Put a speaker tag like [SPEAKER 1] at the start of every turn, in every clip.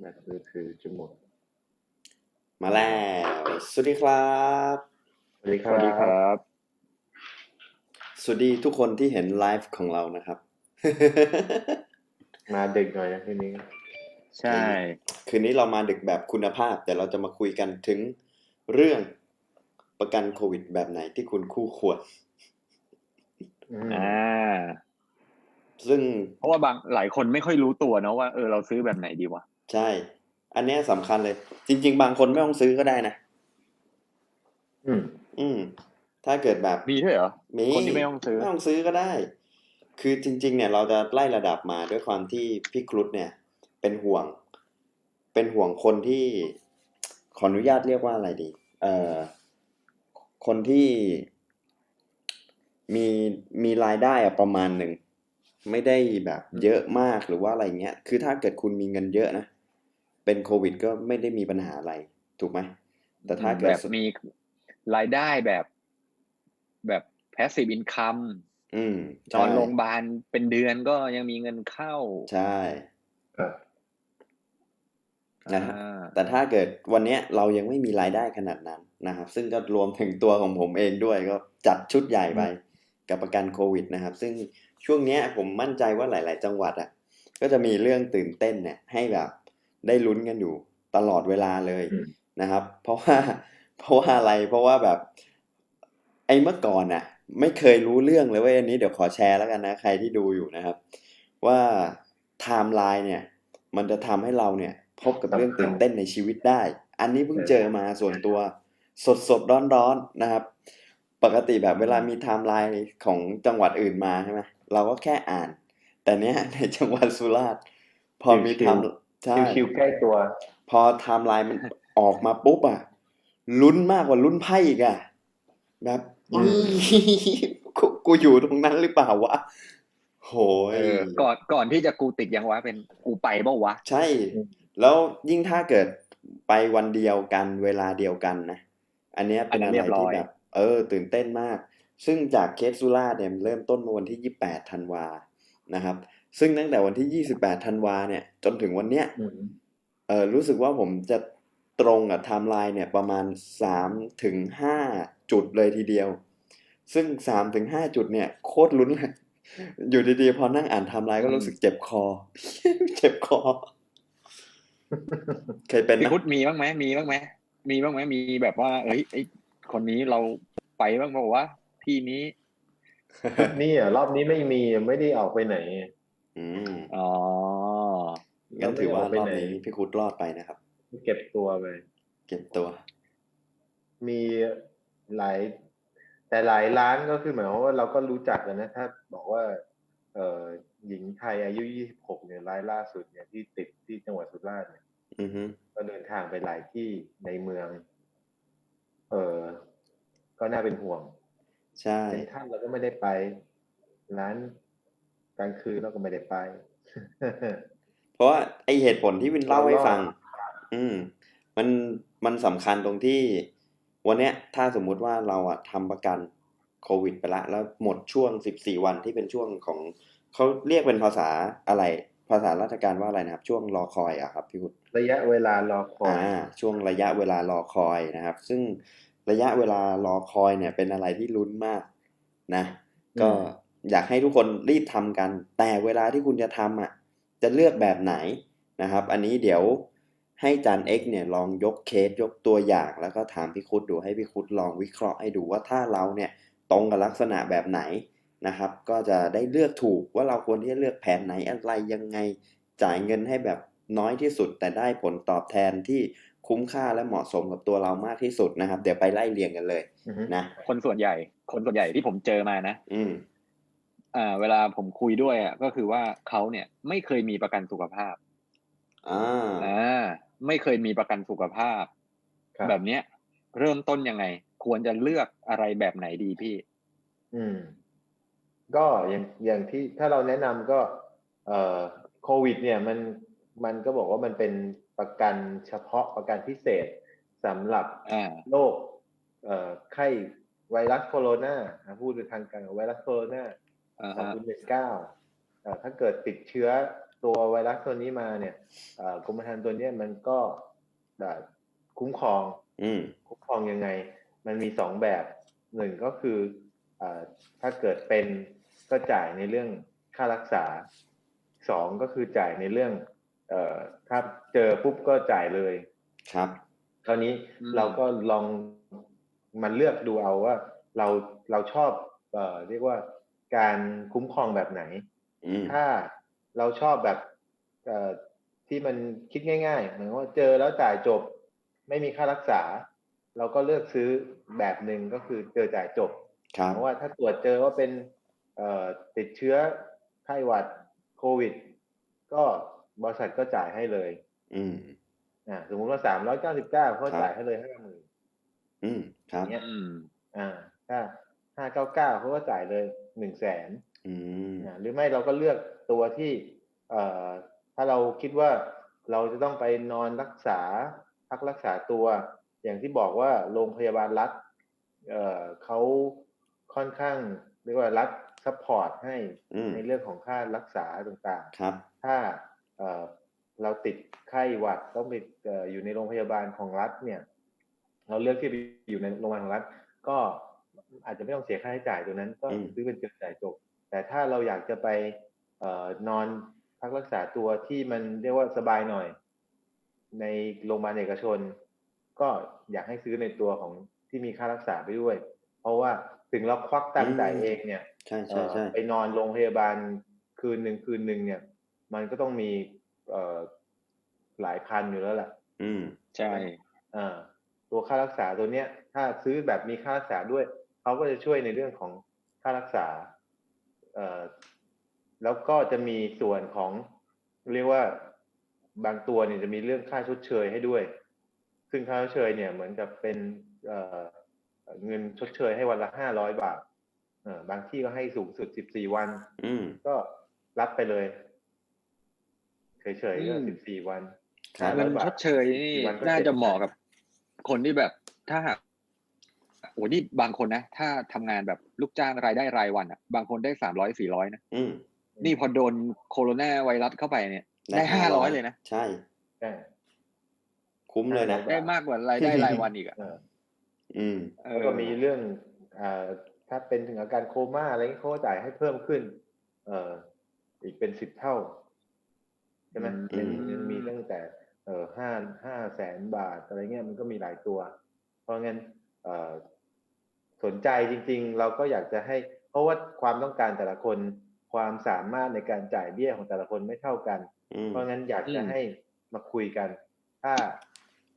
[SPEAKER 1] แบตมือถือจะหมด
[SPEAKER 2] มาแล้ว สวัสดีครับ
[SPEAKER 1] สวัสดีค
[SPEAKER 3] ส
[SPEAKER 1] รับ
[SPEAKER 3] วัสดีครับ
[SPEAKER 2] สวัสดีทุกคนที่เห็นไลฟ์ของเรานะครับ
[SPEAKER 1] มาดึกหน่อยนะทีนี้
[SPEAKER 3] ใช่
[SPEAKER 2] คืนนี้เรามาดึกแบบคุณภาพ แต่เราจะมาคุยกันถึงเรื่องประกันโควิดแบบไหนที่คุณคู่ควร
[SPEAKER 1] อืม
[SPEAKER 3] อ่า
[SPEAKER 2] ซึ่ง
[SPEAKER 3] เพราะว่าบางหลายคนไม่ค่อยรู้ตัวเนอะว่าเออเราซื้อแบบไหนดีวะ
[SPEAKER 2] ใช่ อันเนี้ยสำคัญเลย จริง ๆ บางคนไม่ต้องซื้อก็ได้นะ
[SPEAKER 1] อืม
[SPEAKER 2] อืม ถ้าเกิดแบบ
[SPEAKER 3] มีด้วยเหรอ
[SPEAKER 2] มี
[SPEAKER 3] คนที่ไม่ต้องซื้อ
[SPEAKER 2] ไม่ต้องซื้อก็ได้ คือจริง ๆ เนี่ย เราจะไล่ระดับมาด้วยความที่พี่ครุฑเนี่ย เป็นห่วง เป็นห่วงคนที่ขออนุญาตเรียกว่าอะไรดี เอ่อ คนที่มีมีรายได้อะประมาณหนึ่ง ไม่ได้แบบเยอะมากหรือว่าอะไรเงี้ย คือถ้าเกิดคุณมีเงินเยอะนะ เป็นโควิด ก็ไม่ได้มีปัญหาอะไร ถูกไหมแต่ถ้าเกิด
[SPEAKER 3] แบบมีรายได้แบบแบบ passive income
[SPEAKER 2] อืม
[SPEAKER 3] น
[SPEAKER 2] ใช่
[SPEAKER 3] อนโรงพยาบาลเป็นเดือนก็ยังมีเงินเข้า
[SPEAKER 2] ใช่
[SPEAKER 1] ครับ
[SPEAKER 2] นะครับ
[SPEAKER 3] อ่า
[SPEAKER 2] แต่ถ้าเกิดวันเนี้ยเรายังไม่มีรายได้ขนาดนั้นนะครับ ซึ่งก็รวมถึงตัวของผมเองด้วยก็จัดชุดใหญ่ไปกับประกันโควิดนะครับ ซึ่งช่วงเนี้ยผมมั่นใจว่าหลาย ๆ จังหวัดอะ ก็จะมีเรื่องตื่นเต้นเนี่ยให้แบบ ได้ลุ้นกันอยู่ตลอดเวลาเลย
[SPEAKER 1] อืม
[SPEAKER 2] นะครับ เพราะว่าเพราะว่าอะไรเพราะว่าแบบ ไอ้เมื่อก่อนน่ะ ไม่เคยรู้เรื่องเลยเว้ยอันนี้เดี๋ยวขอแชร์แล้วกันนะ ใครที่ดูอยู่นะครับ ว่าไทม์ไลน์เนี่ย มันจะทำให้เราเนี่ย พบกับเรื่องตื่นเต้นในชีวิตได้ อันนี้เพิ่งเจอมาส่วนตัวสดสดร้อนร้อนๆนะครับ ปกติแบบเวลามีไทม์ไลน์ของจังหวัดอื่นมาใช่ไหมเราก็แค่อ่าน แต่เนี้ยในจังหวัดสุราษฎร์พอมีไทม์ ใช่
[SPEAKER 1] คิวๆใกล้ตัว
[SPEAKER 2] พอไทม์ไลน์มันออกมาปุ๊บอะลุ้นมากกว่าลุ้นไพ่อีกอะแบบ
[SPEAKER 1] อืม
[SPEAKER 2] กูกูอยู่ตรงนั้นหรือเปล่าวะโหย
[SPEAKER 3] เออก่อนก่อนที่จะกูติดยังวะเป็นกูไปเปล่าวะ
[SPEAKER 2] ใช่ แล้วยิ่งถ้าเกิดไปวันเดียวกันเวลาเดียวกันนะ อันเนี้ยเป็นอะไรที่แบบเออ ตื่นเต้นมาก ซึ่งจากเคสสุราษฎร์เนี่ยเริ่มต้นมาวันที่ 28ธันวานะครับ ซึ่งตั้งแต่วันที่ 28 ธันวาเนี่ย จนถึงวันเนี้ย
[SPEAKER 1] อืม
[SPEAKER 2] เออรู้สึกว่าผมจะตรงกับไทม์ไลน์เนี่ยประมาณสามถึงห้าจุดเลยทีเดียว ซึ่งสามถึงห้าจุดเนี่ย โคตรลุ้นเลย อยู่ดีๆ พอนั่งอ่านไทม์ไลน์ก็รู้สึกเจ็บคอ เจ็บคอ เคยเป็น
[SPEAKER 3] พี่
[SPEAKER 2] นะ
[SPEAKER 3] พุทธมีบ้างไหมมีบ้างไหมมีบ้างไหมมีแบบว่า เอ้ยไอ้คนนี้เราไปบ้างเปล่าวะที่นี้
[SPEAKER 1] นี่อะรอบนี้ไม่มีไม่ได้ออกไปไหน
[SPEAKER 2] อืม
[SPEAKER 3] อ๋อ
[SPEAKER 2] งั้นถือว่าร
[SPEAKER 1] ไม่
[SPEAKER 2] อบ
[SPEAKER 1] ได้กไปไห
[SPEAKER 2] นี้พี่คุดรอดไปนะครับ
[SPEAKER 1] เก็บตัวไป
[SPEAKER 2] เก็บตัว
[SPEAKER 1] มีหลาย แต่หลายร้านก็คือหมายความว่าเราก็รู้จักกันนะ ถ้าบอกว่า เอ่อหญิงไทยอายุ26เนี่ยรายล่าสุดเนี่ยที่ติดที่จังหวัดสุราษฎร์เนี่ย
[SPEAKER 2] อือฮึ
[SPEAKER 1] ก็เดินทางไปหลายที่ในเมือง เออก็น่าเป็นห่วง
[SPEAKER 2] ใช่
[SPEAKER 1] เซ็นทรัลเราก็ไม่ได้ไป ร้าน กลางคืนเราก็ไม่ได้ไป
[SPEAKER 2] เพราะว่าไอเหตุผลที่วินเล่าให้
[SPEAKER 1] เรารอด
[SPEAKER 2] ฟัง อืม มันมันสำคัญตรงที่ วันเนี้ย ถ้าสมมุติว่าเราอะทำประกันโควิดไปละแล้วหมดช่วงสิบสี่วันที่เป็นช่วงของเขาเรียกเป็นภาษาอะไร ภาษาราชการว่าอะไรนะครับ ช่วงรอคอยอะครับพี่พุทธ
[SPEAKER 1] ระยะเวลารอคอย
[SPEAKER 2] อ่าช่วงระยะเวลารอคอยนะครับ ซึ่งระยะเวลารอคอยเนี่ย เป็นอะไรที่ลุ้นมากนะ ก็ อยากให้ทุกคนรีบทำกัน แต่เวลาที่คุณจะทำอะจะเลือกแบบไหนนะครับ อันนี้เดี๋ยวให้จานเอ็กเนี่ยลองยกเคสยกตัวอย่าง แล้วก็ถามพี่คุดดูให้พี่คุดลองวิเคราะห์ให้ดูว่าถ้าเราเนี่ยตรงกับลักษณะแบบไหนนะครับ ก็จะได้เลือกถูกว่าเราควรที่จะเลือกแผนไหนอะไรยังไงจ่ายเงินให้แบบน้อยที่สุด แต่ได้ผลตอบแทนที่คุ้มค่าและเหมาะสมกับตัวเรามากที่สุดนะครับ เดี๋ยวไปไล่เรียงกันเลย
[SPEAKER 1] อือฮึ
[SPEAKER 2] นะ
[SPEAKER 3] คนส่วนใหญ่ คนส่วนใหญ่ที่ผมเจอมานะ
[SPEAKER 2] อืม
[SPEAKER 3] อ่าเวลาผมคุยด้วยอะก็คือว่าเขาเนี่ยไม่เคยมีประกันสุขภาพ
[SPEAKER 2] อ่า
[SPEAKER 3] อ่าไม่เคยมีประกันสุขภาพ
[SPEAKER 1] ครับ
[SPEAKER 3] แบบเนี้ย เริ่มต้นยังไง ควรจะเลือกอะไรแบบไหนดีพี่
[SPEAKER 1] อืม ก็อย่างอย่างที่ถ้าเราแนะนำก็ เอ่อโควิด เนี่ยมันมันก็บอกว่ามันเป็นประกันเฉพาะประกันพิเศษสำหรับ
[SPEAKER 3] อ่า
[SPEAKER 1] โรคเอ่อไข้ไวรัสโคโรนาอะพูดในทางการไวรัสโคโรนา
[SPEAKER 3] อ่า
[SPEAKER 1] สอง
[SPEAKER 3] ฮะ
[SPEAKER 1] พันสิบเก้าถ้าเกิดติดเชื้อตัวไวรัสตัวนี้มาเนี่ยเอ่อกรมธรรม์ตัวเนี้ยมันก็แบบคุ้มครอง
[SPEAKER 2] อืม
[SPEAKER 1] คุ้มครองยังไง มันมีสองแบบหนึ่งก็คือเอ่อถ้าเกิดเป็นก็จ่ายในเรื่องค่ารักษาสองก็คือจ่ายในเรื่อง เอ่อถ้าเจอปุ๊บก็จ่ายเลย
[SPEAKER 2] ครับ
[SPEAKER 1] คราวนี้
[SPEAKER 3] อืม
[SPEAKER 1] เราก็ลองมันเลือกดูเอาว่าเราเราชอบ เอ่อเรียกว่า การคุ้มครองแบบไหน
[SPEAKER 2] อืม
[SPEAKER 1] ถ้าเราชอบแบบเอ่อที่มันคิดง่ายๆเหมือนว่าเจอแล้วจ่ายจบ ไม่มีค่ารักษา เราก็เลือกซื้อแบบหนึ่งก็คือเจอจ่ายจบ
[SPEAKER 2] ครับ
[SPEAKER 1] เพราะว่าถ้าตรวจเจอว่าเป็นเอ่อติดเชื้อไข้หวัดโควิด ก็บริษัทก็จ่ายให้เลย
[SPEAKER 2] อืม
[SPEAKER 1] อ่าสมมุติว่าสามร้อยเก้าสิบเก้าเขา
[SPEAKER 2] ครับ
[SPEAKER 1] จ่ายให้เลยห้าหมื่น
[SPEAKER 2] อืมครับ
[SPEAKER 1] เนี่ย
[SPEAKER 3] อืม
[SPEAKER 1] อ่าถ้าห้าเก้าเก้าเขาก็จ่ายเลย หนึ่งแสน
[SPEAKER 2] อืม
[SPEAKER 1] อ่าหรือไม่เราก็เลือกตัวที่เอ่อถ้าเราคิดว่าเราจะต้องไปนอนรักษาพักรักษาตัว อย่างที่บอกว่าโรงพยาบาลรัฐเอ่อเขาค่อนข้างเรียกว่ารัฐซัพพอร์ตให้
[SPEAKER 2] อืม
[SPEAKER 1] ในเรื่องของค่ารักษาต่าง
[SPEAKER 2] ครับ
[SPEAKER 1] ๆถ้าเอ่อเราติดไข้หวัดต้องไปเอ่ออยู่ในโรงพยาบาลของรัฐเนี่ย เราเลือกที่ไปอยู่ในโรงพยาบาลของรัฐ ก็ อาจจะไม่ต้องเสียค่าใช้จ่ายตรงนั้น ก็
[SPEAKER 2] อืม
[SPEAKER 1] ซื้อเป็นเจอจ่ายจบ แต่ถ้าเราอยากจะไปเอ่อนอนพักรักษาตัวที่มันเรียกว่าสบายหน่อย ในโรงพยาบาลเอกชน ก็อยากให้ซื้อในตัวของที่มีค่ารักษาไปด้วย เพราะว่าถึงเราควักตังค์จ่ายเองเนี่ย
[SPEAKER 2] ใช่
[SPEAKER 1] เอ่
[SPEAKER 2] ใช่
[SPEAKER 1] อ
[SPEAKER 2] ใช่
[SPEAKER 1] ไปนอนโรงพยาบาลคืนหนึ่งคืนหนึ่งเนี่ย มันก็ต้องมีเอ่อหลายพันอยู่แล้วแหละ
[SPEAKER 2] อืม
[SPEAKER 3] ใช่
[SPEAKER 1] อ่าตัวค่ารักษาตัวเนี้ย ถ้าซื้อแบบมีค่ารักษาด้วย เขาก็จะช่วยในเรื่องของค่ารักษาเอ่อแล้วก็จะมีส่วนของเรียกว่าบางตัวเนี่ยจะมีเรื่องค่าชดเชยให้ด้วย ซึ่งค่าชดเชยเนี่ยเหมือนกับเป็นเอ่อเงินชดเชยให้วันละห้าร้อยบาทเออบางที่ก็ให้สูงสุดสิบสี่วัน
[SPEAKER 2] อืม
[SPEAKER 1] ก็รับไปเลยเฉยๆก็
[SPEAKER 3] อืม
[SPEAKER 1] สิบสี่วัน
[SPEAKER 2] ครับ
[SPEAKER 3] เงิน
[SPEAKER 1] 500บาท
[SPEAKER 3] ชดเชยนี่
[SPEAKER 1] กี่วันก็
[SPEAKER 3] น่า
[SPEAKER 1] เสร็จ
[SPEAKER 3] จะเหมาะกับคนที่แบบถ้าหาก โอ้นี่บางคนนะ ถ้าทำงานแบบลูกจ้างรายได้รายวันอะ บางคนได้สามร้อยสี่ร้อยนะ
[SPEAKER 2] อืม
[SPEAKER 3] นี่พอโดนโคโรนาไวรัสเข้าไปเนี่ย ได้ห้าร้อยเลยนะ
[SPEAKER 2] ใช่
[SPEAKER 1] ใช่
[SPEAKER 2] คุ้มเลยนะ
[SPEAKER 3] ได้มากกว่ารายได้รายวันอีกอะ
[SPEAKER 1] เออ
[SPEAKER 2] อืม
[SPEAKER 3] เอ
[SPEAKER 1] แล้ว
[SPEAKER 3] อ
[SPEAKER 1] ก็มีเรื่องอ่าถ้าเป็นถึงอาการโคม่าอะไรเงี้ยเขาก็จ่ายให้เพิ่มขึ้น เอ่อ อีกเป็นสิบเท่าใช่ไหม
[SPEAKER 2] อืม
[SPEAKER 1] มันมีตั้งแต่ เอ่อห้าห้าแสนบาทอะไรเงี้ยมันก็มีหลายตัว เพราะงั้นเอ่อ สนใจจริง ๆ เราก็อยากจะให้ เพราะว่าความต้องการแต่ละคนความสามารถในการจ่ายเบี้ยของแต่ละคนไม่เท่ากัน
[SPEAKER 2] อืม
[SPEAKER 1] เพราะงั้นอยากจะ
[SPEAKER 3] อืม
[SPEAKER 1] ให้มาคุยกัน ถ้า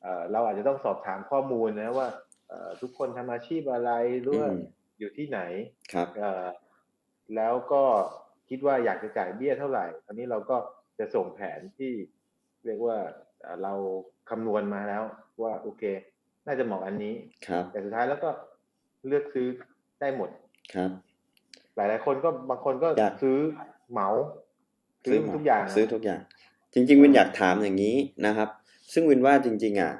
[SPEAKER 1] เอ่อเราอาจจะต้องสอบถามข้อมูลนะว่าเอ่อทุกคนทำอาชีพอะไรหรือว่า
[SPEAKER 2] อืม
[SPEAKER 1] อยู่ที่ไหน
[SPEAKER 2] ครับ
[SPEAKER 1] เอ่อแล้วก็คิดว่าอยากจะจ่ายเบี้ยเท่าไหร่คราวนี้เราก็จะส่งแผนที่เรียกว่าเอ่อเราคำนวณมาแล้วว่าโอเค น่าจะเหมาะอันนี้
[SPEAKER 2] ครับ
[SPEAKER 1] แต่สุดท้ายแล้วก็เลือกซื้อได้หมด
[SPEAKER 2] ครับ
[SPEAKER 1] หลายๆคนก็บางคนก็
[SPEAKER 2] อยาก
[SPEAKER 1] ซื้อเหมา ซื้อ
[SPEAKER 2] หมด
[SPEAKER 1] ทุกอย่างนะ
[SPEAKER 2] ซื้อทุกอย่าง จริง ๆ วินอยากถามอย่างนี้นะครับ ซึ่งวินว่าจริง ๆ อะ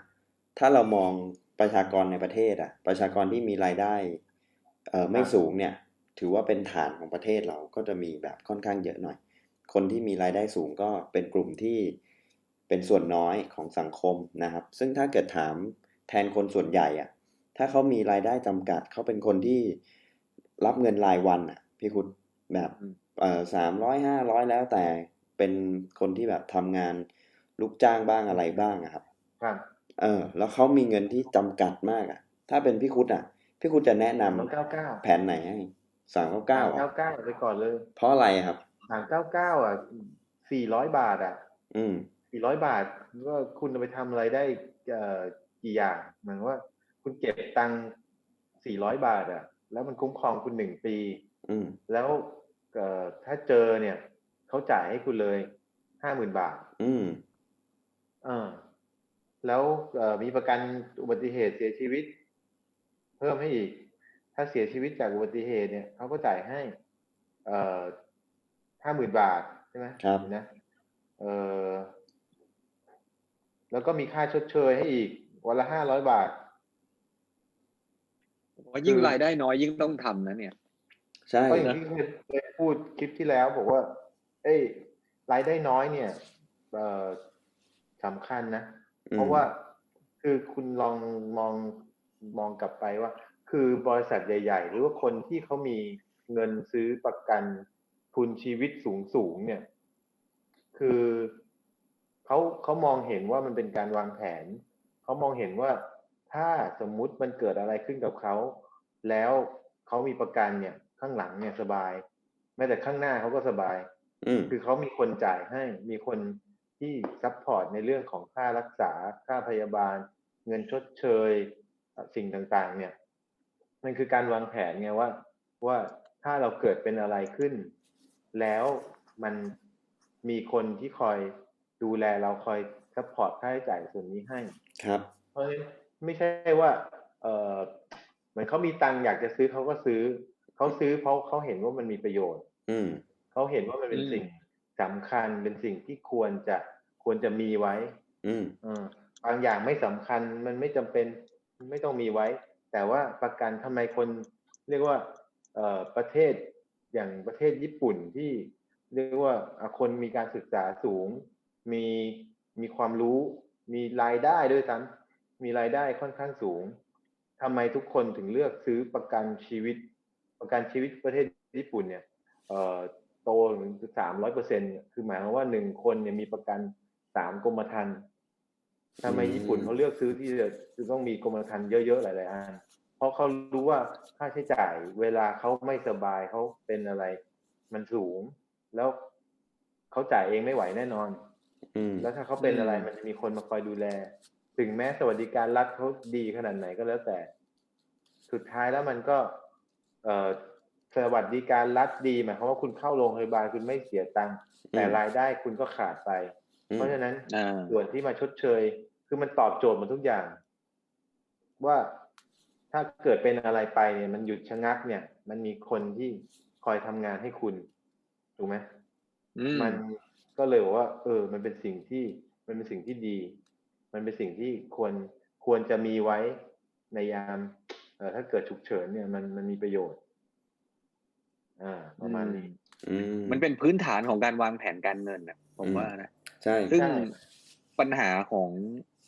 [SPEAKER 2] ถ้าเรามองประชากรในประเทศอะ ประชากรที่มีรายได้เอ่อไม่สูงเนี่ย ถือว่าเป็นฐานของประเทศเราก็จะมีแบบค่อนข้างเยอะหน่อย คนที่มีรายได้สูงก็เป็นกลุ่มที่เป็นส่วนน้อยของสังคมนะครับ ซึ่งถ้าเกิดถาม แทนคนส่วนใหญ่อะถ้าเขามีรายได้จำกัดเขาเป็นคนที่รับเงินรายวันอะพี่คุณแบบ
[SPEAKER 3] อืม
[SPEAKER 2] เอ่อสามร้อยห้าร้อยแล้วแต่เป็นคนที่แบบทำงานลูกจ้างบ้างอะไรบ้างอะครับ
[SPEAKER 1] ครับ
[SPEAKER 2] เออ แล้วเขามีเงินที่จำกัดมากอะถ้าเป็นพี่คุดอะพี่คุดจะแนะนำ
[SPEAKER 1] สามเก้าเก้า
[SPEAKER 2] แผนไหนให้สามเก้าเก้า
[SPEAKER 1] สามเก้าเก้าไปก่อนเลย
[SPEAKER 2] เพราะอะไรครับ
[SPEAKER 1] สามเก้าเก้าอะสี่ร้อยบาทอะ
[SPEAKER 2] อืม
[SPEAKER 1] สี่ร้อยบาท ก็คุณจะไปทำอะไรได้เอ่อ กี่อย่างเหมือนว่า คุณเก็บตังสี่ร้อยบาทอะ แล้วมันคุ้มครองคุณหนึ่งปี
[SPEAKER 2] อืม
[SPEAKER 1] แล้วเอ่อถ้าเจอเนี่ยเขาจ่ายให้คุณเลยห้าหมื่นบาท
[SPEAKER 2] อืม
[SPEAKER 1] เออแล้วเอ่อมีประกันอุบัติเหตุเสียชีวิต เพิ่มให้อีก ถ้าเสียชีวิตจากอุบัติเหตุเนี่ยเขาก็จ่ายให้ เอ่อห้าหมื่นบาทใช่ไหม
[SPEAKER 2] ครับ
[SPEAKER 1] นะเออแล้วก็มีค่าชดเชยให้อีก วันละห้าร้อยบาท
[SPEAKER 3] ผมว่ายิ่ง
[SPEAKER 1] คือ
[SPEAKER 3] รายได้น้อยยิ่งต้องทำนะเนี่ย
[SPEAKER 2] ใช่
[SPEAKER 1] ก็อย่างที่เคยเคยพูดคลิปที่แล้วบอกว่า เอ้ยรายได้น้อยเนี่ยเอ่อสำคัญนะ
[SPEAKER 2] อืม
[SPEAKER 1] เพราะว่าคือคุณลองมองมองกลับไปว่า คือบริษัทใหญ่ ๆ หรือว่าคนที่เขามีเงินซื้อประกันทุนชีวิตสูงสูงๆเนี่ย คือเขาเขามองเห็นว่ามันเป็นการวางแผน เขามองเห็นว่าถ้าสมมุติมันเกิดอะไรขึ้นกับเขา แล้วเขามีประกันเนี่ย ข้างหลังเนี่ยสบาย แม้แต่ข้างหน้าเขาก็สบาย
[SPEAKER 2] อืม
[SPEAKER 1] คือเขามีคนจ่ายให้มีคนที่ซัพพอร์ตในเรื่องของค่ารักษาค่าพยาบาล เงินชดเชยเอ่อสิ่งต่างๆ เนี่ยมันคือการวางแผนไงว่า ว่าถ้าเราเกิดเป็นอะไรขึ้น แล้วมันมีคนที่คอยดูแลเราคอย ซัพพอร์ตค่าใช้จ่ายส่วนนี้ให้
[SPEAKER 2] ครับ
[SPEAKER 1] เพราะฉะนั้นไม่ใช่ว่า เออเหมือนเขามีตังค์อยากจะซื้อเขาก็ซื้อ เขาซื้อเพราะเขาเห็นว่ามันมีประโยชน์
[SPEAKER 2] อืม
[SPEAKER 1] เขาเห็นว่ามันเป็น
[SPEAKER 3] อืม
[SPEAKER 1] สิ่งสำคัญเป็นสิ่งที่ควรจะควรจะมีไว้
[SPEAKER 2] อืม
[SPEAKER 1] เออบางอย่างไม่สำคัญมันไม่จำเป็นไม่ต้องมีไว้ แต่ว่าประกันทำไมคนเรียกว่า เอ่อประเทศอย่างประเทศญี่ปุ่นที่ เรียกว่าอะคนมีการศึกษาสูง มี มีความรู้ มีรายได้ด้วยซ้ำมีรายได้ค่อนข้างสูงทำไมทุกคนถึงเลือกซื้อประกันชีวิต ประกันชีวิตประเทศญี่ปุ่นเนี่ยเอ่อโตถึงสามร้อยเปอร์เซ็นคือหมายความว่าหนึ่งคนเนี่ยมีประกันสามกรมธรรม์ทำไม
[SPEAKER 2] อืม
[SPEAKER 1] ญี่ปุ่นเขาเลือกซื้อที่จะจะต้องมีกรมธรรม์เยอะๆหลายๆอัน เพราะเขารู้ว่าค่าใช้จ่ายเวลาเขาไม่สบายเขาเป็นอะไร มันสูง แล้วเขาจ่ายเองไม่ไหวแน่นอน
[SPEAKER 2] อืม
[SPEAKER 1] แล้วถ้าเขาเป็นอะไร
[SPEAKER 3] อืม
[SPEAKER 1] มันจะมีคนมาคอยดูแล ถึงแม้สวัสดิการรัฐเขาดีขนาดไหนก็แล้วแต่ สุดท้ายแล้วมันก็ เอ่อสวัสดิการรัฐดีหมายความว่าคุณเข้าโรงพยาบาลคุณไม่เสียตังค์แต่
[SPEAKER 2] อืม
[SPEAKER 1] รายได้คุณก็ขาดไป
[SPEAKER 2] อืม
[SPEAKER 1] เพราะฉะนั้น
[SPEAKER 3] อ่า
[SPEAKER 1] ส่วนที่มาชดเชย คือมันตอบโจทย์หมดทุกอย่าง ว่าถ้าเกิดเป็นอะไรไปเนี่ย มันหยุดชะงักเนี่ย มันมีคนที่คอยทำงานให้คุณ ถูกไหม
[SPEAKER 3] อืม
[SPEAKER 1] มัน ก็เลยบอกว่า เออ มันเป็นสิ่งที่มันเป็นสิ่งที่ดี มันเป็นสิ่งที่ควรควรจะมีไว้ในยามเอ่อถ้าเกิดฉุกเฉินเนี่ยมันมันมีประโยชน์ อ่า ประมาณนี้
[SPEAKER 2] อืม
[SPEAKER 3] มันเป็นพื้นฐานของการวางแผนการเงินนะผม
[SPEAKER 2] อืม
[SPEAKER 3] ว่านะ
[SPEAKER 2] ใช่
[SPEAKER 3] ซึ่ง
[SPEAKER 1] ใช่
[SPEAKER 3] ปัญหาของ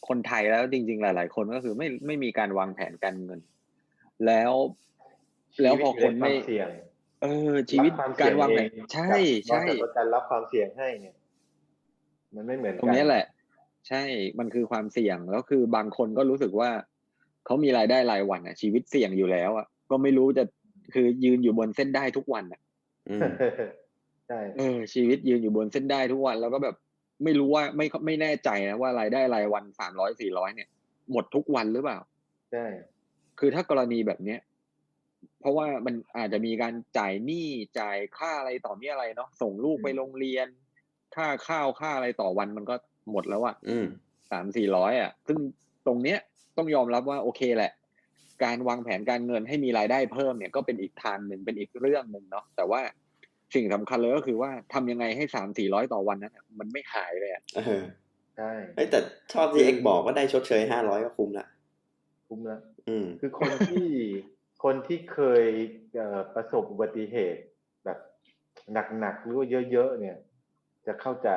[SPEAKER 3] คนไทยแล้วจริง ๆ หลาย ๆ คนก็คือไม่ไม่มีการวางแผนการเงิน แล้ว แล้วพอคนไม่
[SPEAKER 1] ชีวิตยู่ใวามเสี่ยง
[SPEAKER 3] เออ ชีวิต
[SPEAKER 1] บความ
[SPEAKER 3] การ
[SPEAKER 1] เสี่ย
[SPEAKER 3] วางแผน
[SPEAKER 1] เอ
[SPEAKER 3] ใช่
[SPEAKER 1] กับบ
[SPEAKER 3] ใช่
[SPEAKER 1] ริษัทประกันรับความเสี่ยงให้เนี่ย มันไม่เหมือนกัน
[SPEAKER 3] ตรงเนี้ยแหละ ใช่มันคือความเสี่ยงแล้วคือบางคนก็รู้สึกว่าเขามีรายได้รายวันอะ ชีวิตเสี่ยงอยู่แล้วอะก็ไม่รู้จะคือยืนอยู่บนเส้นได้ทุกวันอะ
[SPEAKER 2] อืม
[SPEAKER 1] ใช่
[SPEAKER 3] เออ ชีวิตยืนอยู่บนเส้นได้ทุกวัน แล้วก็แบบไม่รู้ว่าไม่ไม่แน่ใจนะว่ารายได้รายวันสามร้อยสี่ร้อยเนี่ย หมดทุกวันหรือเปล่า
[SPEAKER 1] ใช่
[SPEAKER 3] คือถ้ากรณีแบบเนี้ย เพราะว่ามันอาจจะมีการจ่ายหนี้จ่ายค่าอะไรต่อมีอะไรเนาะส่งลูกไปโรงเรียน ค่าข้าวค่าอะไรต่อวันมันก็หมดแล้วอะ
[SPEAKER 2] อืม
[SPEAKER 3] สามสี่ร้อยอะซึ่งตรงเนี้ยต้องยอมรับว่าโอเคแหละ การวางแผนการเงินให้มีรายได้เพิ่มเนี่ยก็เป็นอีกทางหนึ่งเป็นอีกเรื่องหนึ่งเนาะแต่ว่าสิ่งสำคัญเลยก็คือว่าทำยังไงให้สามสี่ร้อยต่อวันนั้นอะมันไม่หายเลยอะ
[SPEAKER 2] เออ
[SPEAKER 1] ใช่
[SPEAKER 2] เอ้ยแต่ชอบที่เอ็กบอกว่าได้ชดเชยห้าร้อยก็คุ้มละ
[SPEAKER 1] คุ้มแล้ว
[SPEAKER 2] อืม
[SPEAKER 1] คือคนที่ คนที่เคยเอ่อประสบอุบัติเหตุแบบหนักๆหรือว่าเยอะๆเนี่ย จะเข้าใจ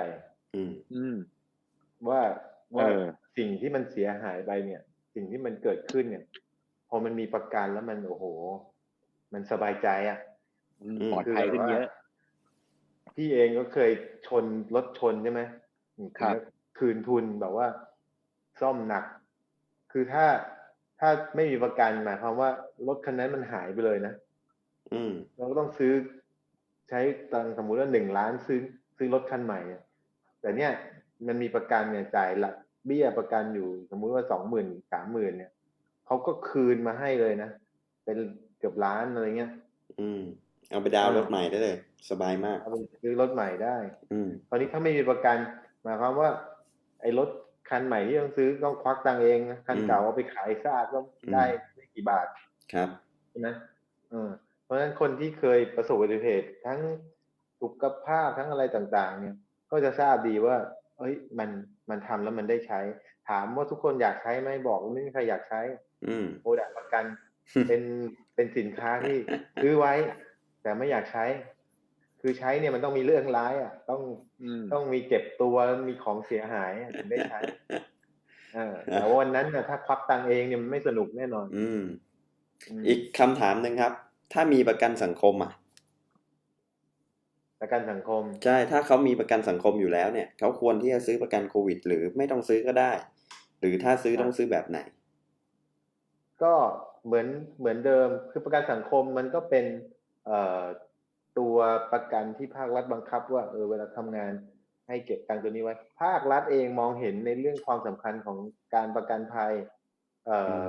[SPEAKER 2] อืม
[SPEAKER 3] อืม
[SPEAKER 1] ว่าว่า
[SPEAKER 3] เออ
[SPEAKER 1] สิ่งที่มันเสียหายไปเนี่ย สิ่งที่มันเกิดขึ้นเนี่ย พอมันมีประกันแล้วมันโอ้โห มันสบายใจอะ
[SPEAKER 3] อืม
[SPEAKER 2] อืม
[SPEAKER 3] ปลอดภัยขึ้นเยอะ
[SPEAKER 1] พี่เองก็เคยชนรถชนใช่ไหม
[SPEAKER 3] ครับ
[SPEAKER 1] คืนทุนแบบว่า ซ่อมหนัก คือถ้า ถ้าไม่มีประกันหมายความว่ารถคันนั้นมันหายไปเลยนะ
[SPEAKER 2] อืม
[SPEAKER 1] เราก็ต้องซื้อใช้ตังค์สมมุติว่าหนึ่งล้านซื้อซื้อรถคันใหม่เนี่ยแต่เนี่ยมันมีประกันเนี่ยจ่ายละเบี้ยประกันอยู่สมมุติว่าสองหมื่นสามหมื่นเนี่ยเขาก็คืนมาให้เลยนะเป็นเกือบล้านอะไรเงี้ย
[SPEAKER 2] อืม เอาไปดาวน์รถใหม่ได้เลย สบายมาก
[SPEAKER 1] เอาไปซื้อรถใหม่ได้
[SPEAKER 2] อืม
[SPEAKER 1] ตอนนี้ถ้าไม่มีประกันหมายความว่า ไอ้รถ คันใหม่ที่ต้องซื้อต้องควักตังค์เองนะคัน
[SPEAKER 2] อืม
[SPEAKER 1] เก่าเอาไปขายซากก็ได้ไม่กี่บาท
[SPEAKER 2] ครับ
[SPEAKER 1] ใช่ไหมเออเพราะฉะนั้นคนที่เคยประสบอุบัติเหตุทั้งสุขภาพทั้งอะไรต่าง ๆ เนี่ย ก็จะทราบดีว่า เอ้ย มันมันทำแล้วมันได้ใช้ ถามว่าทุกคนอยากใช้ไหมบอกว่าไม่มีใครอยากใช้
[SPEAKER 2] อืม
[SPEAKER 1] โปรดักประกันเป็นเป็นสินค้าที่ซื้อไว้ แต่ไม่อยากใช้ คือใช้เนี่ยมันต้องมีเรื่องร้าย อะ ต้อง
[SPEAKER 3] อืม
[SPEAKER 1] ต้องมีเจ็บตัวมีของเสียหายอะถึงได้ใช้เออแต่ว่าวันนั้นน่ะถ้าควักตังค์เองเนี่ยมันไม่สนุกแน่นอน
[SPEAKER 2] อืม
[SPEAKER 1] ม
[SPEAKER 2] อีกคำถามหนึ่งครับ ถ้ามีประกันสังคมอะ
[SPEAKER 1] ประกันสังคม
[SPEAKER 2] ใช่ ถ้าเขามีประกันสังคมอยู่แล้วเนี่ยเขาควรที่จะซื้อประกันโควิด หรือไม่ต้องซื้อก็ได้ หรือถ้าซื้อ
[SPEAKER 1] ครับ
[SPEAKER 2] ต้องซื้อแบบไหน
[SPEAKER 1] ก็เหมือนเหมือนเดิมคือประกันสังคมมันก็เป็น เอ่อ ตัวประกันที่ภาครัฐบังคับ ว่าเออเวลาทำงานให้เก็บตังค์ตัวนี้ไว้ ภาครัฐเองมองเห็นในเรื่องความสำคัญของการประกันภัย เอ่ออ
[SPEAKER 2] ม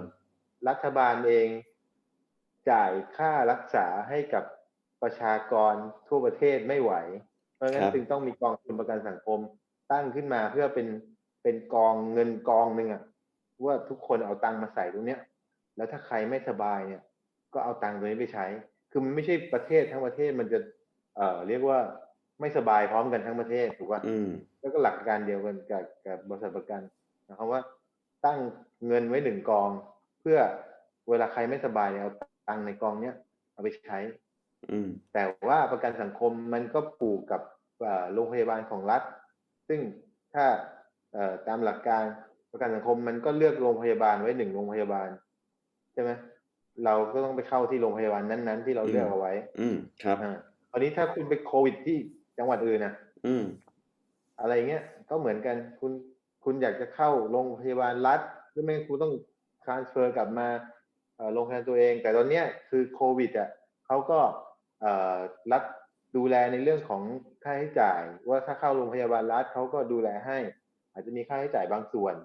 [SPEAKER 1] รัฐบาลเอง จ่ายค่ารักษาให้กับประชากรทั่วประเทศไม่ไหว เพราะงั้นจึงต้องมีกองทุนประกันสังคมตั้งขึ้นมาเพื่อเป็นเป็นกองเงินกองหนึ่งอะว่าทุกคนเอาตังค์มาใส่ตรงเนี้ย แล้วถ้าใครไม่สบายเนี่ย ก็เอาตังค์ตัวนี้ไปใช้ คือมันไม่ใช่ประเทศทั้งประเทศมันจะ เอ่อ เรียกว่าไม่สบายพร้อมกันทั้งประเทศถูกป่ะ
[SPEAKER 2] อืม
[SPEAKER 1] แล้วก็หลักการเดียวกันกับกับบริษัทประกันนะครับว่า ตั้งเงินไว้หนึ่งกอง เพื่อเวลาใครไม่สบายเนี่ยเอาตังค์ในกองเนี้ยเอาไปใช้
[SPEAKER 2] อืม
[SPEAKER 1] แต่ว่าประกันสังคมมันก็ผูกกับเอ่อโรงพยาบาลของรัฐ ซึ่งถ้าเอ่อตามหลักการประกันสังคมมันก็เลือกโรงพยาบาลไว้หนึ่งโรงพยาบาล ใช่ไหม เราก็ต้องไปเข้าที่โรงพยาบาลนั้น ๆ ที่เราเลือกเอาไว้
[SPEAKER 2] อืมครับ
[SPEAKER 1] อ่าคราวนี้ถ้าคุณไปโควิดที่จังหวัดอื่นนะ
[SPEAKER 2] อืม
[SPEAKER 1] อะไรเงี้ยก็เหมือนกันคุณคุณอยากจะเข้าโรงพยาบาลรัฐหรือไม่งั้นคุณต้อง transfer กลับมาเอ่อโรงพยาบาลตัวเอง แต่ตอนเนี้ยคือโควิดอะเขาก็เอ่อรัฐดูแลในเรื่องของค่าใช้จ่าย ว่าถ้าเข้าโรงพยาบาลรัฐเขาก็ดูแลให้ อาจจะมีค่าใช้จ่ายบางส่วน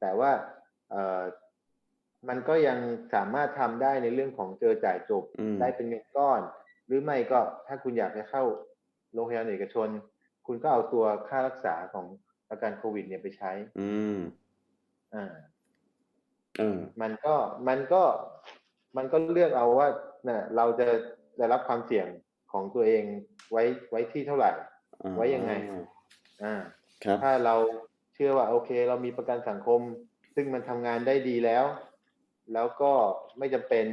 [SPEAKER 1] แต่ว่าเอ่อ มันก็ยังสามารถทำได้ในเรื่องของเจอจ่ายจบ
[SPEAKER 2] อืม
[SPEAKER 1] ได้เป็นเงินก้อน หรือไม่ก็ถ้าคุณอยากจะเข้าโรงพยาบาลเอกชน คุณก็เอาตัวค่ารักษาของประกันโควิด เนี่ยไปใช้
[SPEAKER 2] อืม
[SPEAKER 1] อ่า
[SPEAKER 2] เออ
[SPEAKER 1] มันก็มันก็มันก็เลือกเอาว่าน่ะเราจะได้รับความเสี่ยงของตัวเองไว้ไว้ที่เท่าไหร่
[SPEAKER 2] อ่า
[SPEAKER 1] ไว้ยังไง อ่า
[SPEAKER 2] ครับ
[SPEAKER 1] ถ้าเราเชื่อว่า โอเค เรามีประกันสังคม ซึ่งมันทำงานได้ดีแล้ว แล้วก็ไม่จำเป็น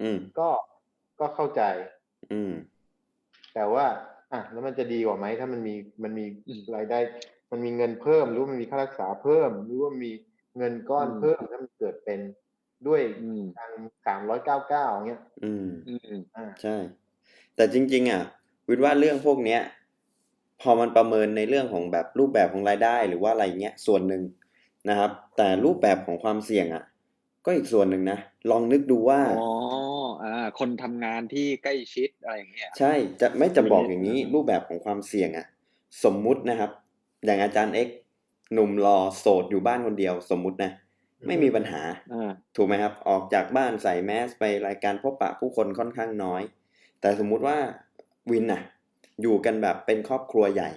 [SPEAKER 2] อืม
[SPEAKER 1] ก็ก็เข้าใจ
[SPEAKER 2] อืม
[SPEAKER 1] แต่ว่า อะแล้วมันจะดีกว่าไหมถ้ามันมีมันมี
[SPEAKER 3] อืม
[SPEAKER 1] รายได้ มันมีเงินเพิ่ม หรือว่ามันมีค่ารักษาเพิ่ม หรือว่ามีเงินก้อน
[SPEAKER 3] อืม
[SPEAKER 1] เพิ่มถ้ามันเกิดเป็นด้วย
[SPEAKER 3] อืม
[SPEAKER 1] ทางสามร้อยเก้าเก้าเงี้ย
[SPEAKER 2] อืม
[SPEAKER 3] อืม
[SPEAKER 1] อ่า
[SPEAKER 2] ใช่ แต่จริง ๆ อะ วินว่าเรื่องพวกเนี้ย พอมันประเมินในเรื่องของแบบรูปแบบของรายได้หรือว่าอะไรเงี้ยส่วนหนึ่งนะครับ แต่รูปแบบของความเสี่ยงอะ ก็อีกส่วนหนึ่งนะ ลองนึกดูว่า
[SPEAKER 3] อ๋ออ่าคนทำงานที่ใกล้ชิดอะไรอย่างเงี้ย
[SPEAKER 2] ใช่จะไม่จะบอก
[SPEAKER 3] มี
[SPEAKER 2] อย่างนี้
[SPEAKER 3] อืม
[SPEAKER 2] รูปแบบของความเสี่ยงอะสมมุตินะครับ อย่างอาจารย์เอ็กซ์หนุ่มรอโสดอยู่บ้านคนเดียว สมมุตินะไม่มีปัญหา
[SPEAKER 3] อ่า
[SPEAKER 2] ถูกไหมครับ ออกจากบ้านใส่แมสไปรายการพบปะผู้คนค่อนข้างน้อย แต่สมมุติว่าวินน่ะ อยู่กันแบบเป็นครอบครัวใหญ่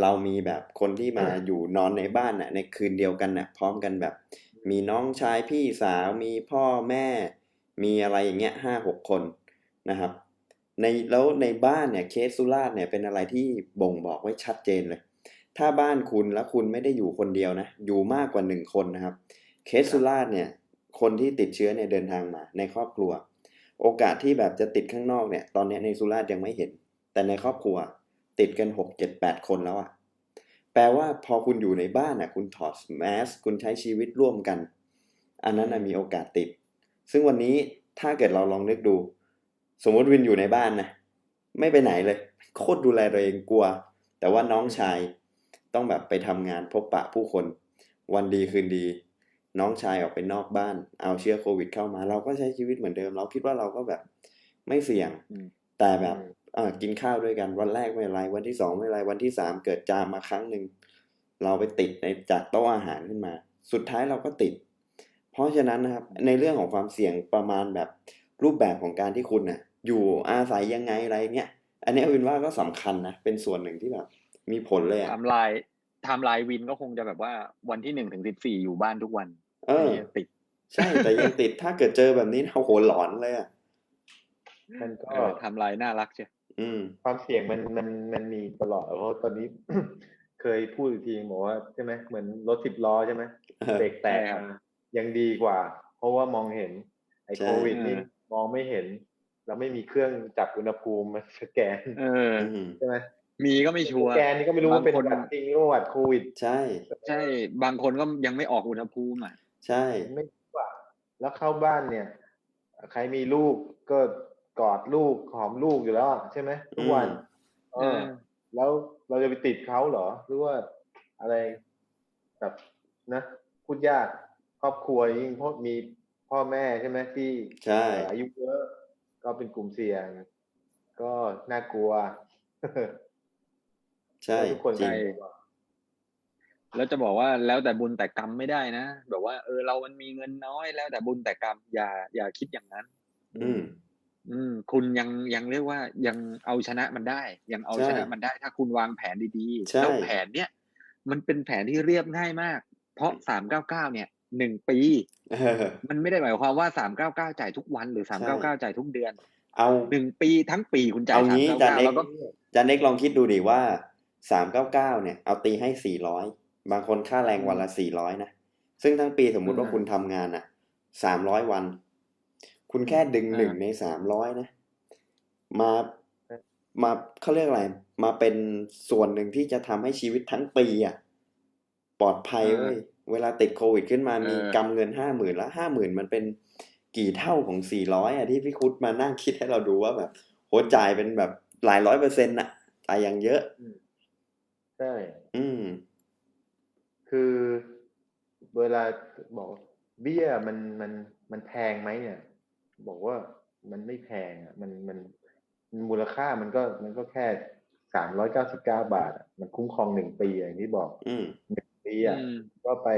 [SPEAKER 2] เรามีแบบคนที่มาอยู่นอนในบ้านน่ะ ในคืนเดียวกันน่ะ พร้อมกันแบบ มีน้องชายพี่สาวมีพ่อแม่ มีอะไรอย่างเงี้ยห้าหกคนนะครับ ในแล้วในบ้านเนี่ยเคสสุราษฎร์เนี่ยเป็นอะไรที่บ่งบอกไว้ชัดเจนเลย ถ้าบ้านคุณแล้วคุณไม่ได้อยู่คนเดียวนะ อยู่มากกว่าหนึ่งคนนะครับ เคสสุราษฎร์เนี่ย คนที่ติดเชื้อเนี่ยเดินทางมา ในครอบครัว โอกาสที่แบบจะติดข้างนอกเนี่ย ตอนนี้ในสุราษฎร์ยังไม่เห็น แต่ในครอบครัวติดกันหกเจ็ดแปดคนแล้วอะ่ะ แปลว่าพอคุณอยู่ในบ้านอะ คุณถอดแมสคุณใช้ชีวิตร่วมกัน อันนั้นนะมีโอกาสติด ซึ่งวันนี้ถ้าเกิดเราลองนึกดู สมมติวินอยู่ในบ้านนะไม่ไปไหนเลย โคตรดูแลตัวเองกลัว แต่ว่าน้องชายต้องแบบไปทำงานพบปะผู้คน วันดีคืนดี น้องชายออกไปนอกบ้าน เอาเชื้อโควิดเข้ามา เราก็ใช้ชีวิตเหมือนเดิม เราคิดว่าเราก็แบบไม่เสี่ยง
[SPEAKER 3] อืม
[SPEAKER 2] แต่แบบเออ กินข้าวด้วยกันวันแรกไม่เป็นไรวันที่สองไม่เป็นไรวันที่สามเกิดจามมาครั้งหนึ่งเราไปติดในจากโต๊ะอาหารขึ้นมา สุดท้ายเราก็ติด เพราะฉะนั้นนะครับในเรื่องของความเสี่ยงประมาณแบบรูปแบบของการที่คุณน่ะ อยู่อาศัยยังไงอะไรเงี้ยอันเนี้ยวินว่าก็สำคัญนะเป็นส่วนหนึ่งที่แบบ มีผลเลยอะ
[SPEAKER 3] ไทม์ไลน์ไทม์ไลน์วินก็คงจะแบบว่าวันที่หนึ่งถึงสิบสี่อยู่บ้านทุกวัน
[SPEAKER 2] เออ
[SPEAKER 3] นี่ติด
[SPEAKER 2] ใช่แต่ยังติดถ้าเกิดเจอแบบนี้โอ้โหหลอนเลยอะ
[SPEAKER 1] มันก็
[SPEAKER 3] เออไทม์ไลน์น่ารักเชียว
[SPEAKER 2] อืม
[SPEAKER 1] ความเสี่ยงมันมันมันมีตลอดเพราะตอนนี้ เคยพูดอีกทีบอกว่าใช่ไหมเหมือนรถสิบล้อใช่ไหม
[SPEAKER 2] เออ
[SPEAKER 1] เบรกแตกมายังดีกว่า เพราะว่ามองเห็น ไอ้
[SPEAKER 2] ใช่
[SPEAKER 1] โควิดนี่มองไม่เห็น เราไม่มีเครื่องจับอุณหภูมิมาสแกน
[SPEAKER 3] เออ
[SPEAKER 2] อืม
[SPEAKER 1] ใช่ไหม
[SPEAKER 3] มีก็ไม่ชัวร์
[SPEAKER 1] สแกนนี่ก็ไม่รู้ว่าเป็น
[SPEAKER 3] บางคน
[SPEAKER 1] หวัดจริงหรือว่าหวัดโควิด
[SPEAKER 2] ใช่
[SPEAKER 3] ใช่ บางคนก็ยังไม่ออกอุณหภูมิอะ
[SPEAKER 2] ใช่
[SPEAKER 1] ไม่รู้ว่า แล้วเข้าบ้านเนี่ย ใครมีลูกก็ กอดลูกหอมลูกอยู่แล้วอะใช่ไหมทุกวันเออ แล้วเราจะไปติดเขาเหรอ หรือว่าอะไรแบบนะพูดยากครอบครัวยิ่งเพราะมีพ่อแม่ใช่ไหมที่
[SPEAKER 2] ใช่
[SPEAKER 1] เอ่ออายุเยอะก็เป็นกลุ่มเสี่ยง ก็น่ากลัว
[SPEAKER 2] ใช่
[SPEAKER 1] ทุกคน
[SPEAKER 2] จริง
[SPEAKER 1] น่ากลัว
[SPEAKER 3] แล้วจะบอกว่าแล้วแต่บุญแต่กรรมไม่ได้นะแบบว่าเออเรามันมีเงินน้อยแล้วแต่บุญแต่กรรมอย่าอย่าคิดอย่างนั้น
[SPEAKER 2] อืม
[SPEAKER 3] อืมคุณยังยังเรียกว่ายังเอาชนะมันได้ ยังเอา
[SPEAKER 2] ใช่
[SPEAKER 3] ชนะมันได้ถ้าคุณวางแผนดีๆ
[SPEAKER 2] ใช่
[SPEAKER 3] แล้วแผนเนี้ยมันเป็นแผนที่เรียบง่ายมาก เพราะสามเก้าเก้าเนี่ยหนึ่งปี
[SPEAKER 2] เออ
[SPEAKER 3] มันไม่ได้หมายความว่าสามเก้าเก้าจ่ายทุกวันหรือสาม
[SPEAKER 2] ใช่
[SPEAKER 3] เก้าเก้าจ่ายทุกเดือน
[SPEAKER 2] เอา
[SPEAKER 3] หนึ่งปีทั้งปีคุณจ่าย
[SPEAKER 2] เอา
[SPEAKER 3] สาม
[SPEAKER 2] งี้
[SPEAKER 3] เก้า
[SPEAKER 2] จาน
[SPEAKER 3] เก้า
[SPEAKER 2] เอก
[SPEAKER 3] แล้วก็
[SPEAKER 2] จานเอกลองคิดดูดิว่าสามเก้าเก้าเนี่ยเอาตีให้สี่ร้อยบางคนค่าแรงวันละสี่ร้อยนะซึ่งทั้งปีสมมุติว่าคุณทำงานอะสามร้อยวัน คุณแค่ดึงหนึ่งในสามร้อยนะ มามาเขาเรียกอะไร มาเป็นส่วนหนึ่งที่จะทำให้ชีวิตทั้งปีอะปลอดภัยเว้ยเวลาติดโควิดขึ้นมามีกำเงินห้าหมื่นแล้วห้าหมื่นมันเป็นกี่เท่าของสี่ร้อยอะที่พี่คุดมานั่งคิดให้เราดูว่าแบบโหจ่ายเป็นแบบหลายร้อยเปอร์เซ็นต์อะจ่ายอย่างเยอะ
[SPEAKER 1] ใช่
[SPEAKER 2] อืม
[SPEAKER 1] คือเวลาบอกเบี้ยมันมันมันแพงไหมเนี่ย บอกว่ามันไม่แพงอะมันมันมูลค่ามันก็มันก็แค่สามร้อยเก้าสิบเก้าบาทอะมันคุ้มครองหนึ่งปีอย่างที่บอก
[SPEAKER 2] อืม
[SPEAKER 1] ปีอะ
[SPEAKER 3] อืม
[SPEAKER 1] ก็ไป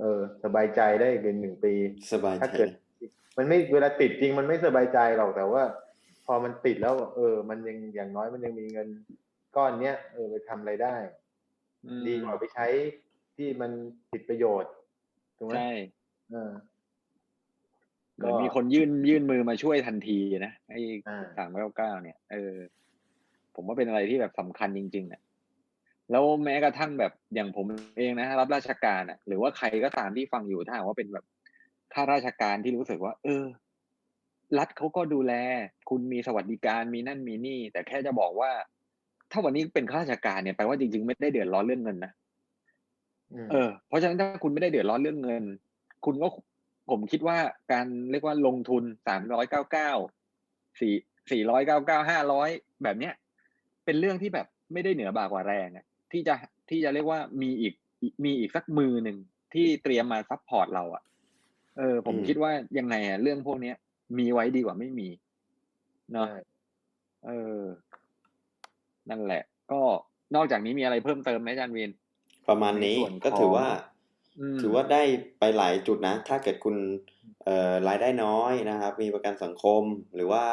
[SPEAKER 1] เออ สบายใจได้เป็นหนึ่งปี
[SPEAKER 2] สบาย
[SPEAKER 1] ถ้า
[SPEAKER 2] ใจ
[SPEAKER 1] เกิด มันไม่เวลาติดจริงมันไม่สบายใจหรอกแต่ว่า พอมันติดแล้ว เออ มันยังอย่างน้อยมันยังมีเงินก้อนเนี้ยเออไปทำอะไรได้
[SPEAKER 3] อืม
[SPEAKER 1] ดีกว่าไปใช้ที่มันผิดประโยชน์ถูกไหม
[SPEAKER 3] ใช่
[SPEAKER 1] เออ
[SPEAKER 3] เหมือนมีคนยื่นยื่นมือมาช่วยทันทีนะไอ้
[SPEAKER 1] อ่า
[SPEAKER 3] สามเก้าเก้าเนี่ย เออ ผมว่าเป็นอะไรที่แบบสำคัญจริงๆอะแล้วแม้กระทั่งแบบอย่างผมเองนะรับราชการอะ หรือว่าใครก็ตามที่ฟังอยู่ถ้าหากว่าเป็นแบบข้าราชการที่รู้สึกว่า เออ รัฐเขาก็ดูแล คุณมีสวัสดิการมีนั่นมีนี่ แต่แค่จะบอกว่า ถ้าวันนี้เป็นข้าราชการเนี่ยแปลว่าจริงๆไม่ได้เดือดร้อนเรื่องเงินนะ
[SPEAKER 1] ม
[SPEAKER 3] เออเพราะฉะนั้นถ้าคุณไม่ได้เดือดร้อนเรื่องเงิน คุณก็ ผมคิดว่าการเรียกว่าลงทุนสามร้อยเก้าเก้าสี่สี่ร้อยเก้าเก้าห้าร้อยแบบเนี้ย เป็นเรื่องที่แบบไม่ได้เหนือบากว่าแรงอะที่จะที่จะเรียกว่ามีอีกมีอีกสักมือหนึ่งที่เตรียมมาซัพพอร์ตเราอะเออ ผม
[SPEAKER 2] อืม
[SPEAKER 3] คิดว่ายังไงอะเรื่องพวกเนี้ย มีไว้ดีกว่าไม่มีเนาะ
[SPEAKER 1] ใช่
[SPEAKER 3] เออ นั่นแหละ ก็นอกจากนี้มีอะไรเพิ่มเติมไหมอาจารย์วิน
[SPEAKER 2] ประมาณนี้
[SPEAKER 3] ในส่วน
[SPEAKER 2] ก็ถือ
[SPEAKER 3] ของ
[SPEAKER 2] ว่า
[SPEAKER 3] ม
[SPEAKER 2] ถือว่าได้ไปหลายจุดนะ ถ้าเกิดคุณเอ่อรายได้น้อยนะครับ มีประกันสังคมหรือว่า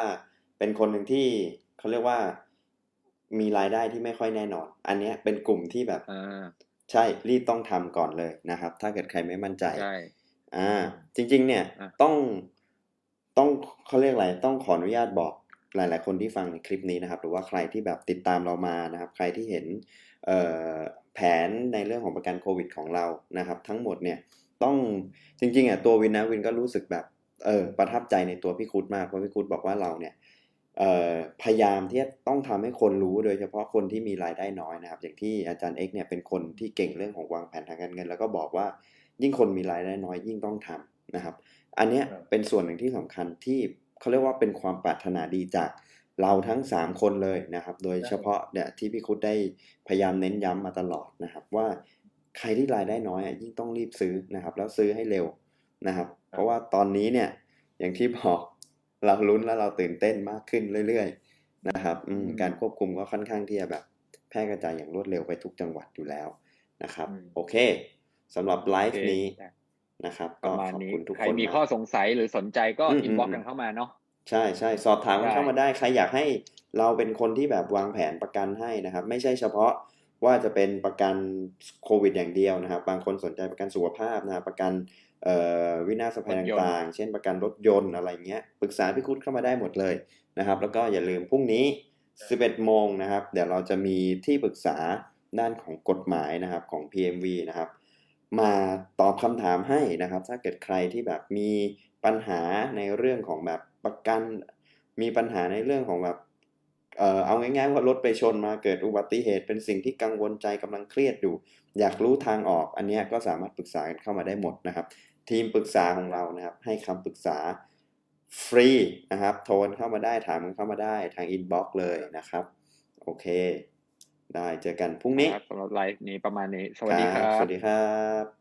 [SPEAKER 2] เป็นคนหนึ่งที่เขาเรียกว่ามีรายได้ที่ไม่ค่อยแน่นอน อันเนี้ยเป็นกลุ่มที่แบบ
[SPEAKER 3] อ่า
[SPEAKER 2] ใช่รีบต้องทำก่อนเลยนะครับ ถ้าเกิดใครไม่มั่นใจ
[SPEAKER 3] ใช่
[SPEAKER 2] อ่า จริง ๆ เนี่ย
[SPEAKER 3] อะ
[SPEAKER 2] ต้องต้องเขาเรียกอะไรต้องขออนุญาตบอกหลาย ๆ คนที่ฟังในคลิปนี้นะครับ หรือว่าใครที่แบบติดตามเรามานะครับ ใครที่เห็นเอ่อ แผนในเรื่องของประกันโควิดของเรานะครับ ทั้งหมดเนี่ยต้องจริงๆอะตัววินนะวินก็รู้สึกแบบเออประทับใจในตัวพี่คุดมากเพราะพี่คุดบอกว่าเราเนี่ยพยายามที่จะต้องทำให้คนรู้โดยเฉพาะคนที่มีรายได้น้อยนะครับ อย่างที่อาจารย์เอกเนี่ยเป็นคนที่เก่งเรื่องของวางแผนทางการเงิน แล้วก็บอกว่ายิ่งคนมีรายได้น้อยยิ่งต้องทำนะครับ อันเนี้ยเป็นส่วนหนึ่งที่สำคัญที่เขาเรียกว่าเป็นความปรารถนาดีจาก เราทั้งสามคนเลยนะครับ โดยเฉพาะเนี่ยที่พี่คุดได้พยายามเน้นย้ำมาตลอดนะครับ ว่าใครที่รายได้น้อยอะยิ่งต้องรีบซื้อนะครับ แล้วซื้อให้เร็วนะครับ เพราะว่าตอนนี้เนี่ยอย่างที่บอกเราลุ้นและเราตื่นเต้นมากขึ้นเรื่อยๆนะครับอืม
[SPEAKER 3] อืม
[SPEAKER 2] การควบคุมก็ค่อนข้างที่จะแบบ แพร่กระจายอย่างรวดเร็วไปทุกจังหวัดอยู่แล้วนะครับ
[SPEAKER 1] อืม
[SPEAKER 2] โอเคสำหรับไล
[SPEAKER 3] โอ
[SPEAKER 2] ฟ์
[SPEAKER 3] เค
[SPEAKER 2] นี้นะครับ
[SPEAKER 3] ป
[SPEAKER 2] ก็
[SPEAKER 3] ระมาณ
[SPEAKER 2] ขอบ
[SPEAKER 3] นี้
[SPEAKER 2] คุณทุก
[SPEAKER 3] ใคร
[SPEAKER 2] คน
[SPEAKER 3] มี
[SPEAKER 2] นะ
[SPEAKER 3] ข้อสงสัยหรือสนใจก็
[SPEAKER 2] อืม
[SPEAKER 3] อินบ็อก
[SPEAKER 2] อืม
[SPEAKER 3] กันเข้ามาเนาะ
[SPEAKER 2] ใช่ใช่สอบถามกัน
[SPEAKER 3] ได้
[SPEAKER 2] เข้ามาได้ใครอยากให้เราเป็นคนที่แบบวางแผนประกันให้นะครับ ไม่ใช่เฉพาะว่าจะเป็นประกันโควิดอย่างเดียวนะครับ บางคนสนใจประกันสุขภาพนะครับประกันเอ่อวินาศภัย
[SPEAKER 3] รถยนต์
[SPEAKER 2] ต่างๆ เช่นประกันรถยนต์อะไรเงี้ยปรึกษาพี่คุดเข้ามาได้หมดเลยนะครับ แล้วก็อย่าลืมพรุ่งนี้ 11 โมงนะครับ เดี๋ยวเราจะมีที่ปรึกษาด้านของกฎหมายนะครับของ PMV นะครับ มาตอบคำถามให้นะครับ ถ้าเกิดใครที่แบบมีปัญหาในเรื่องของแบบ ประกันมีปัญหาในเรื่องของแบบเอ่อเอาง่ายๆว่ารถไปชนมาเกิดอุบัติเหตุ เป็นสิ่งที่กังวลใจกำลังเครียดอยู่ อยากรู้ทางออก อันเนี้ยก็สามารถปรึกษากันเข้ามาได้หมดนะครับ ทีมปรึกษาของเรานะครับ ให้คำปรึกษาฟรีนะครับ โทรเข้ามาได้ถามกันเข้ามาได้ทางอินบ็อกซ์เลยนะครับ โอเค ได้เจอกันพรุ่งนี้
[SPEAKER 3] ครับสำหรับไลฟ์นี้ประมาณนี้ สวัสดีครับ
[SPEAKER 2] สวัสดีครับ